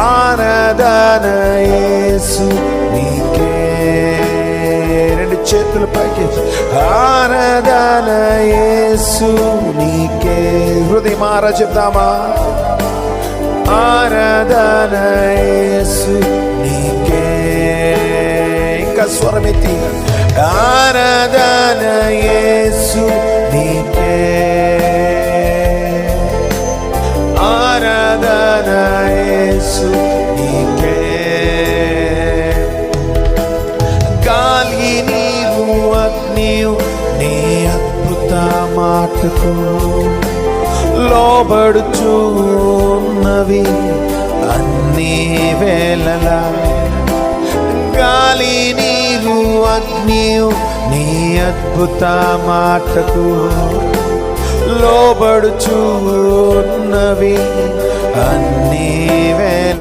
ఆరాధన యేసు నీకే. రెండు చేతులు పైకి ఆరాధన యేసు నీకే. హృదయం ఆరా చెప్తామా ఆరాధన యేసు నీకే. ఇంకా స్వరమెత్తి ఆరాధన యేసు నీకే. ఆరాధన యేసు నీకే గాలి నీవు అగ్నియు నీ అద్భుత మాటకు లోబడుచున్నవి అన్ని వేళలా గాలి నీవు అగ్నియు నీ అద్భుత మాటకు లోబడుచున్నవి அந்நீவே